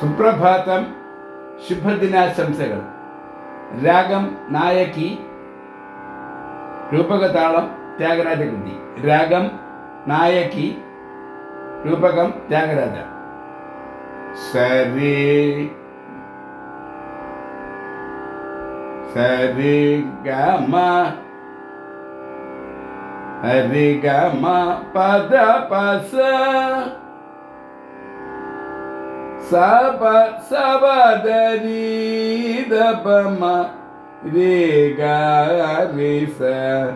సుప్రభాతం శుభదినాశంసలు. రాగం నాయకి ನಾಯಕಿ రూపకతాళం త్యాగరాజ కృతి రాగం నాయకి రూపకం త్యాగరాజ. సరే. సరే గమ. హరి గమ పద పస. saba saba dari dapama riga risa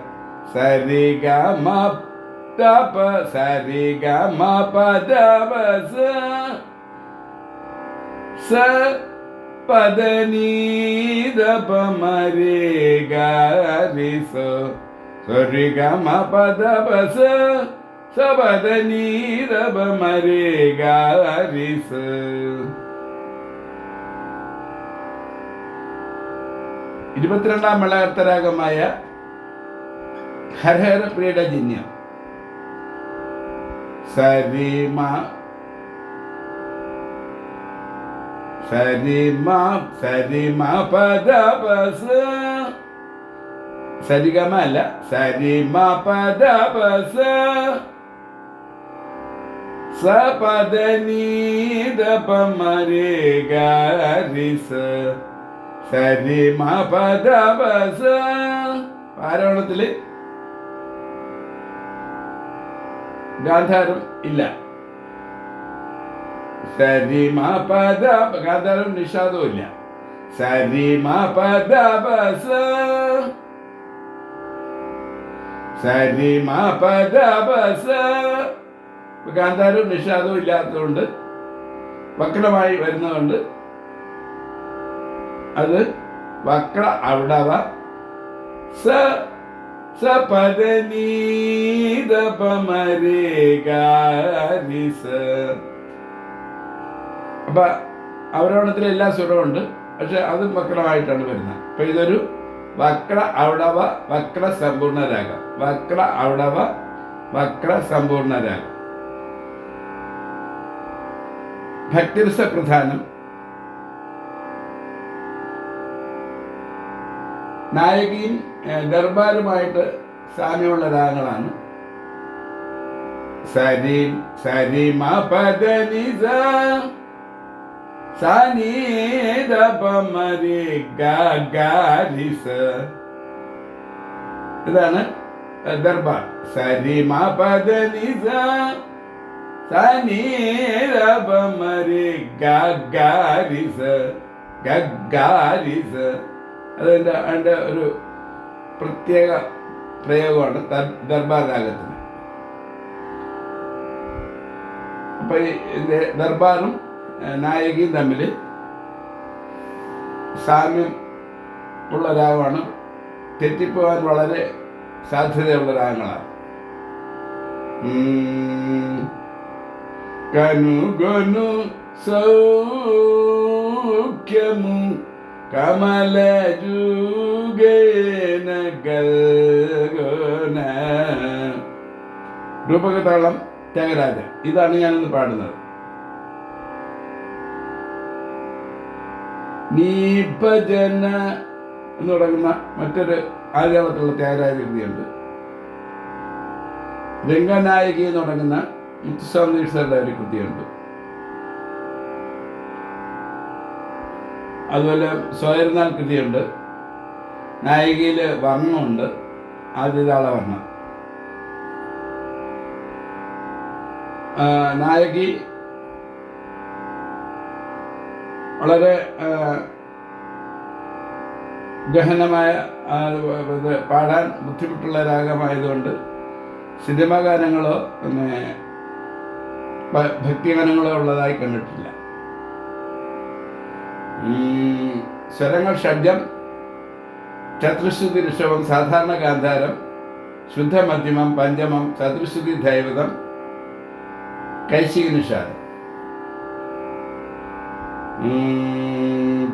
sariga ma tap sariga ma pada basa sa. Pada ni dapama riga risa sariga ma pada basa നീരബ നീരവ മരേഗാരിസ് ഇരുപത്തിരണ്ടാം മേളകർത്തരാഗമായ ഹരഹര പ്രീഡജന്യം സരിമ സരിമ സരിമ പദപസ്. പസ സരിഗമ അല്ല സരിമ പദ ആരോണത്തിൽ ഗാന്ധാരം ഇല്ല. സരി മാപദ പദ ഗാന്ധാരം നിഷാദവും ഇല്ല. സരി മാപദ സരി മാപദ പദ ഗാന്ധാരവും നിഷാദവും ഇല്ലാത്തതുകൊണ്ട് വക്രമായി വരുന്നതുകൊണ്ട് അത് വക്ര അവിടവ സ അപ്പൊ അവരോണത്തിൽ എല്ലാ സ്വരമുണ്ട് പക്ഷെ അതും വക്രമായിട്ടാണ് വരുന്നത്. അപ്പൊ ഇതൊരു വക്ര അവിടവ വക്ര സമ്പൂർണ രാഗം. വക്ര അവിടവ വക്ര സമ്പൂർണ രാഗം. ഭക്തിരസ പ്രധാനം നായകിയും ദർബാരുമായിട്ട് സാമ്യമുള്ള രാഗങ്ങളാണ് സരി സരി മ പദ നിസ സനി ദപമരി ഗാരിസ ഇതാണ് ദർബാർ. സരി മ പദ നിസ സനീരപമരി ഗാരിസ ഗഗാരിസ അതിന്റെ അതിന്റെ ഒരു പ്രത്യേക പ്രയോഗമാണ് ദർ- ദർബാർ രാഗത്തിന് അപ്പൊ ഈ ഇതിന്റെ ദർബാറും നായകിയും തമ്മിൽ സാമ്യം ഉള്ള രാഗമാണ് തെറ്റിപ്പോവാൻ വളരെ സാധ്യതയുള്ള രാഗങ്ങളാണ്. కనుగొను సౌఖ్యము కమల జూగేన ഗൽഗോന രൂപകതാളം ത്യാഗരാജ ഇതാണ് ഞാനിന്ന് പാടുന്നത് നീഭജന എന്ന് തുടങ്ങുന്ന മറ്റൊരു ആദ്യാളത്തിലുള്ള ത്യാഗരാജ കൃതിയുണ്ട് രംഗനായകി എന്ന് തുടങ്ങുന്ന ദീക്ഷയുടെ ഒരു കൃതിയുണ്ട് അതുപോലെ സ്വയർനാൽ കൃതിയുണ്ട് നായികയിൽ വർണമുണ്ട്. ആദ്യതാള വർണം. നായകി വളരെ ഗഹനമായ പാടാൻ ബുദ്ധിമുട്ടുള്ള രാഗമായതുകൊണ്ട് സിനിമാ ഗാനങ്ങളോ പിന്നെ ഭക്തിഗാനങ്ങളോ ഉള്ളതായി കണ്ടിട്ടില്ല. ഈ സ്വരങ്ങൾ ഷഡ്ജം ചതുശ്രുതി ഋഷഭം സാധാരണ ഗാന്ധാരം ശുദ്ധ മധ്യമം പഞ്ചമം ചതുശ്രുതി ദൈവതം കൈശിക നിഷാദം ഉം,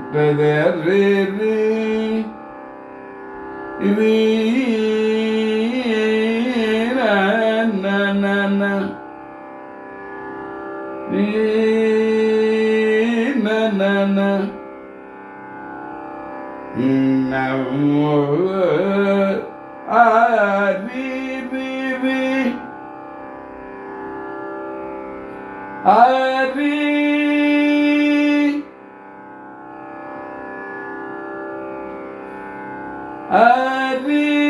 na na na na ah bi bi bi ah bi ah bi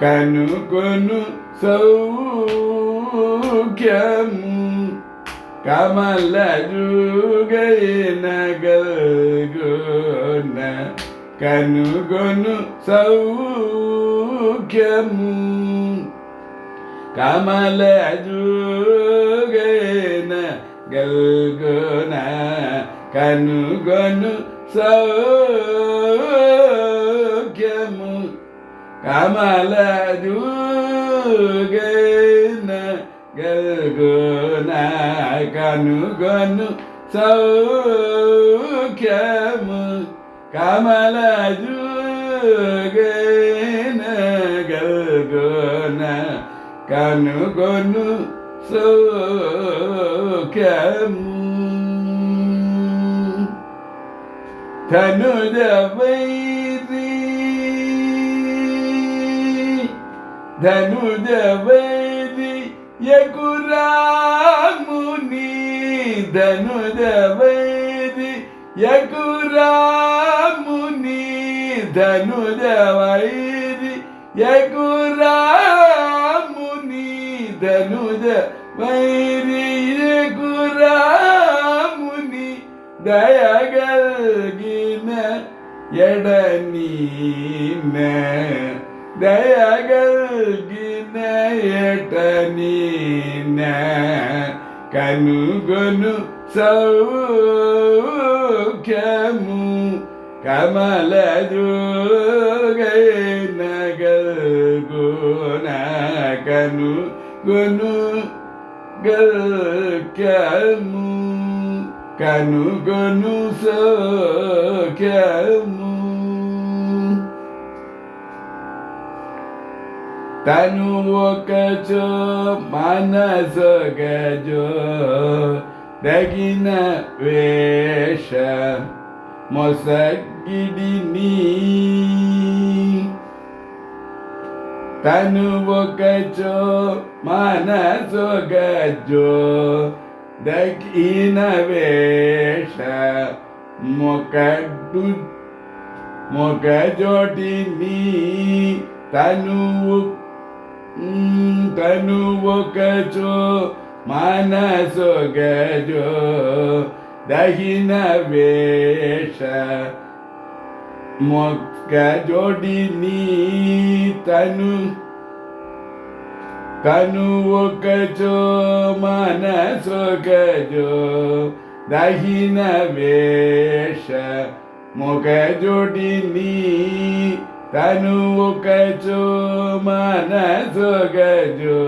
కనుగొను సౌఖ్యము కమల జుగైన గల్గొన కనుగొను సౌఖ్యము కమల జుగైన గల్గొన కనుగొను సౌఖ్యము కమలూగన గల్గోన కనుగొను సౌఖ్యము కమలూగన గల్గోన కనుగొను సౌఖ్యము తనుజవై ಧನುಜ ವೈರಿಯ ಮುನಿ ಧನುಜ ವೈರಿಯ ಮುನಿ ಧನುಜ ವೈರಿಯ ಮುನಿ ಧನುಜ ವೈರಿಯ ಮುನಿ ದಯಗಲ್ಗಿನ ಎಡನೀನ ദയകൾ ഗിനയട്ടനീന കനുകൊനു സൗഖ്യമു കമലജുഗനകൾ ഗുണ കനു ഗുണു ഗൽക്കമു കനുകൊനു സൗഖ്യമു ತನುವ ಕಚ ಮನಸ ಗಜ ದಗಿನ ವೇಷ ಮೊಸಗಿಡಿನಿ ತನುವ ಕಚ ಮನಸ ಗಜ ದಗಿನ ವೇಷ ಮೊಕಡ್ಡು ಮೊಗಜೋಟಿನಿ ತನುವು ತನುವು ಕಚೋ ಮನಸು ಗಜೋ ದಹಿನ ವೇಷ ಮೊಕ್ಕ ಜೋಡಿ ನೀ ತನು ಕನುವು ಕಚೋ ಮನಸು ಗಜೋ ದಹಿನ ವೇಷ ಮೊಕ ಜೋಡಿ ನೀ తనువుకచు మనసుగజు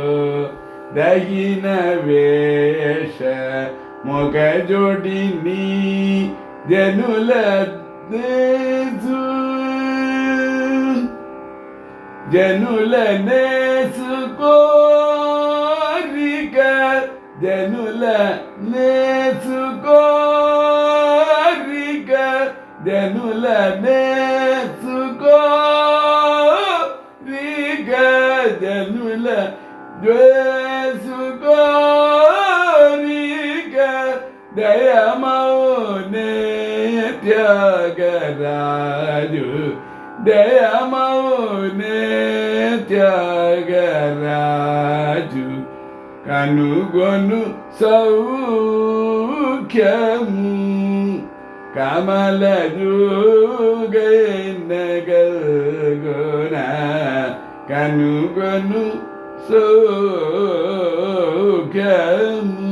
దగిన వేష ముఖజోడిని జనుల జనుల నేసుకోరిక జనుల నేసుకో ദയമൗനെ ത്യാഗരാജു കനുകൊന്നു സൗഖ്യമു കമലജുഗുണ കനുകൊന്നു സൗഖ്യമു